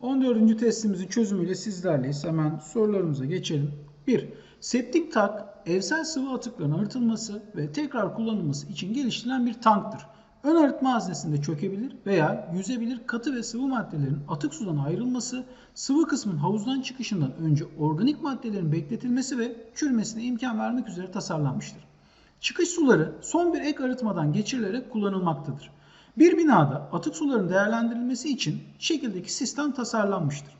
14. testimizin çözümüyle sizlerleyiz. Hemen sorularımıza geçelim. 1. Septik tank evsel sıvı atıkların arıtılması ve tekrar kullanılması için geliştirilen bir tanktır. Ön arıtma haznesinde çökebilir veya yüzebilir katı ve sıvı maddelerin atık sudan ayrılması, sıvı kısmın havuzdan çıkışından önce organik maddelerin bekletilmesi ve çürümesine imkan vermek üzere tasarlanmıştır. Çıkış suları son bir ek arıtmadan geçirilerek kullanılmaktadır. Bir binada atık suların değerlendirilmesi için şekildeki sistem tasarlanmıştır.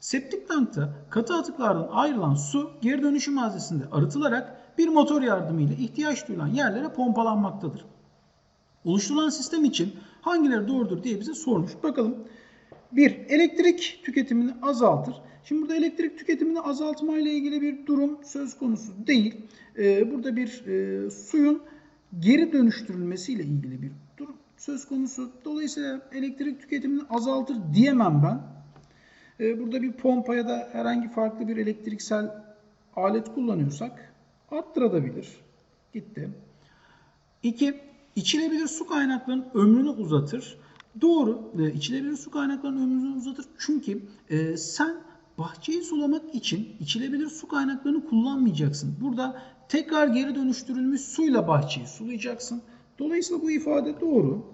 Septik tankta katı atıklardan ayrılan su geri dönüşüm haznesinde arıtılarak bir motor yardımıyla ihtiyaç duyulan yerlere pompalanmaktadır. Oluşturulan sistem için hangileri doğrudur diye bize sormuş. Bakalım. 1. Elektrik tüketimini azaltır. Şimdi burada elektrik tüketimini azaltma ile ilgili bir durum söz konusu değil. Ee, burada bir e, suyun geri dönüştürülmesi ile ilgili bir söz konusu. Dolayısıyla elektrik tüketimini azaltır diyemem ben. Ee, burada bir pompa ya da herhangi farklı bir elektriksel alet kullanıyorsak arttırabilir. Gitti. 2. İçilebilir su kaynaklarının ömrünü uzatır. Doğru. E, içilebilir su kaynaklarının ömrünü uzatır. Çünkü e, sen bahçeyi sulamak için içilebilir su kaynaklarını kullanmayacaksın. Burada tekrar geri dönüştürülmüş suyla bahçeyi sulayacaksın. Dolayısıyla bu ifade doğru.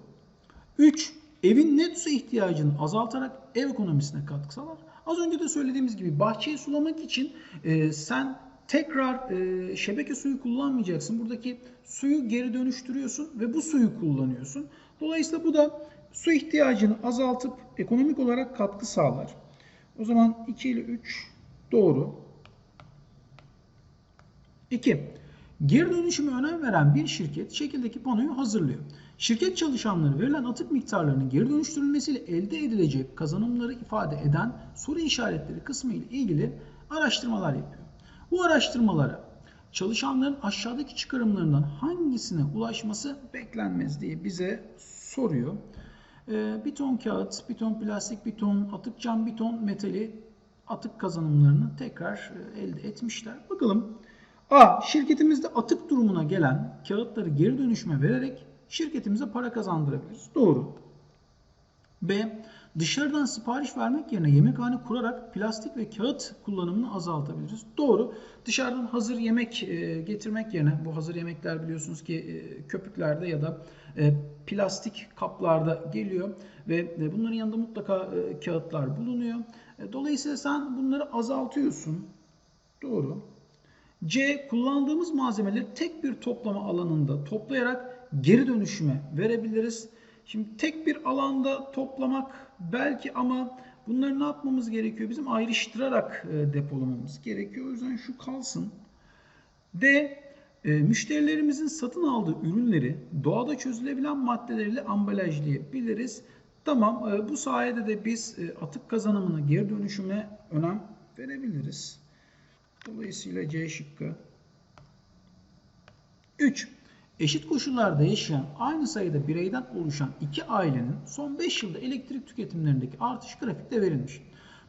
3. Evin net su ihtiyacını azaltarak ev ekonomisine katkı sağlar. Az önce de söylediğimiz gibi bahçeyi sulamak için e, sen tekrar e, şebeke suyu kullanmayacaksın. Buradaki suyu geri dönüştürüyorsun ve bu suyu kullanıyorsun. Dolayısıyla bu da su ihtiyacını azaltıp ekonomik olarak katkı sağlar. O zaman 2 ile 3 doğru. 2. Geri dönüşüme önem veren bir şirket şekildeki panoyu hazırlıyor. Şirket çalışanları verilen atık miktarlarının geri dönüştürülmesiyle elde edilecek kazanımları ifade eden soru işaretleri kısmı ile ilgili araştırmalar yapıyor. Bu araştırmalara çalışanların aşağıdaki çıkarımlarından hangisine ulaşması beklenmez diye bize soruyor. Ee, bir ton kağıt, bir ton plastik, bir ton atık cam, bir ton metali atık kazanımlarını tekrar e, elde etmişler. Bakalım. A. Şirketimizde atık durumuna gelen kağıtları geri dönüşüme vererek şirketimize para kazandırabiliriz. Doğru. B. Dışarıdan sipariş vermek yerine yemekhane kurarak plastik ve kağıt kullanımını azaltabiliriz. Doğru. Dışarıdan hazır yemek e, getirmek yerine bu hazır yemekler biliyorsunuz ki e, köpüklerde ya da e, plastik kaplarda geliyor ve bunların yanında mutlaka kağıtlar bulunuyor. Dolayısıyla sen bunları azaltıyorsun. Doğru. C. Kullandığımız malzemeleri tek bir toplama alanında toplayarak geri dönüşüme verebiliriz. Şimdi tek bir alanda toplamak belki ama bunları ne yapmamız gerekiyor? Bizim ayrıştırarak e, depolamamız gerekiyor. O yüzden şu kalsın. D. E, müşterilerimizin satın aldığı ürünleri doğada çözülebilen maddelerle ambalajlayabiliriz. Tamam e, bu sayede de biz atık kazanımına geri dönüşüme önem verebiliriz. Dolayısıyla C şıkkı. 3. Eşit koşullarda yaşayan aynı sayıda bireyden oluşan iki ailenin son 5 yılda elektrik tüketimlerindeki artış grafikte verilmiş.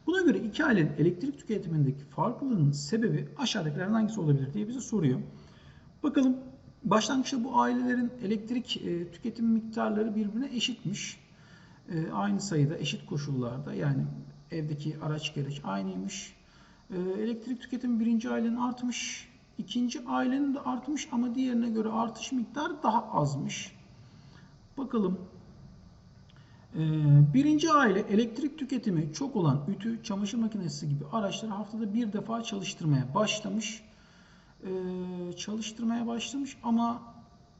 Buna göre iki ailenin elektrik tüketimindeki farklılığının sebebi aşağıdakilerden hangisi olabilir diye bize soruyor. Bakalım başlangıçta bu ailelerin elektrik e, tüketim miktarları birbirine eşitmiş. E, aynı sayıda eşit koşullarda yani evdeki araç gereç aynıymış. E, elektrik tüketimi birinci ailenin artmış. İkinci ailenin de artmış ama diğerine göre artış miktarı daha azmış. Bakalım. Ee, birinci aile elektrik tüketimi çok olan ütü, çamaşır makinesi gibi araçları haftada bir defa çalıştırmaya başlamış. Ee, çalıştırmaya başlamış ama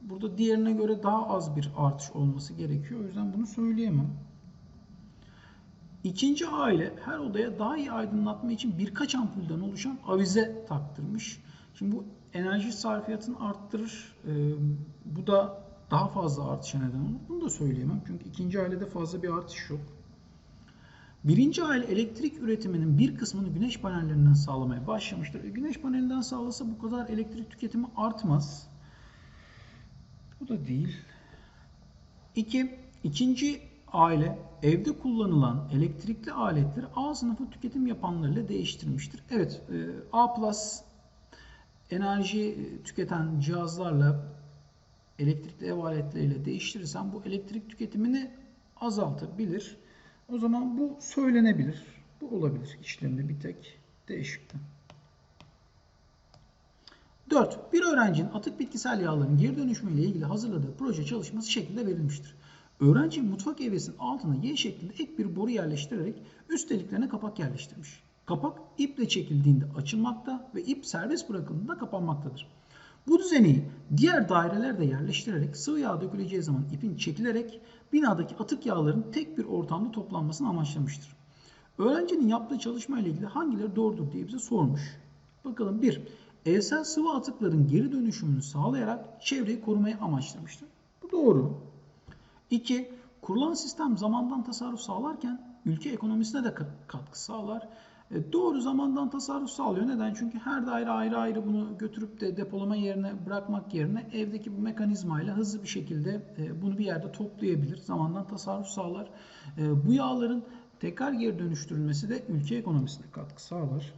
burada diğerine göre daha az bir artış olması gerekiyor. O yüzden bunu söyleyemem. İkinci aile her odaya daha iyi aydınlatma için birkaç ampulden oluşan avize taktırmış. Şimdi bu enerji sarfiyatını arttırır. E, bu da daha fazla artışa neden olur. Bunu da söyleyemem. Çünkü ikinci ailede fazla bir artış yok. Birinci aile elektrik üretiminin bir kısmını güneş panellerinden sağlamaya başlamıştır. E, güneş panelinden sağlasa bu kadar elektrik tüketimi artmaz. Bu da değil. İki, ikinci aile evde kullanılan elektrikli aletleri A sınıfı tüketim yapanlarıyla değiştirmiştir. Evet, e, A plus enerji tüketen cihazlarla elektrikli ev aletleriyle değiştirirsen bu elektrik tüketimini azaltabilir. O zaman bu söylenebilir. Bu olabilir işlemde bir tek değişiklik. 4. Bir öğrencinin atık bitkisel yağların geri dönüşümü ile ilgili hazırladığı proje çalışması şeklinde verilmiştir. Öğrenci mutfak evresinin altına Y şeklinde ek bir boru yerleştirerek üst deliklerine kapak yerleştirmiş. Kapak iple çekildiğinde açılmakta ve ip serbest bırakıldığında kapanmaktadır. Bu düzeneyi diğer dairelerde yerleştirerek sıvı yağ döküleceği zaman ipin çekilerek binadaki atık yağların tek bir ortamda toplanmasını amaçlamıştır. Öğrencinin yaptığı çalışma ile ilgili hangileri doğrudur diye bize sormuş. Bakalım 1. Evsel sıvı atıkların geri dönüşümünü sağlayarak çevreyi korumayı amaçlamıştır. Bu doğru. 2. Kurulan sistem zamandan tasarruf sağlarken ülke ekonomisine de katkı sağlar. E, doğru zamandan tasarruf sağlıyor. Neden? Çünkü her daire ayrı ayrı bunu götürüp de depolama yerine bırakmak yerine evdeki bu mekanizmayla hızlı bir şekilde e, bunu bir yerde toplayabilir. Zamandan tasarruf sağlar. E, bu yağların tekrar geri dönüştürülmesi de ülke ekonomisine katkı sağlar.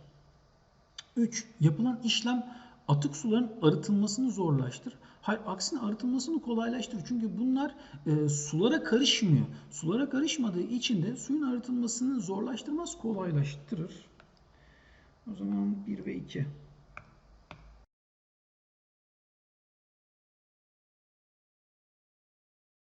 3. Yapılan işlem atık suların arıtılmasını zorlaştırır. Hayır, aksine arıtılmasını kolaylaştırır. Çünkü bunlar e, sulara karışmıyor. Sulara karışmadığı için de suyun arıtılmasını zorlaştırmaz, kolaylaştırır. O zaman 1 ve 2.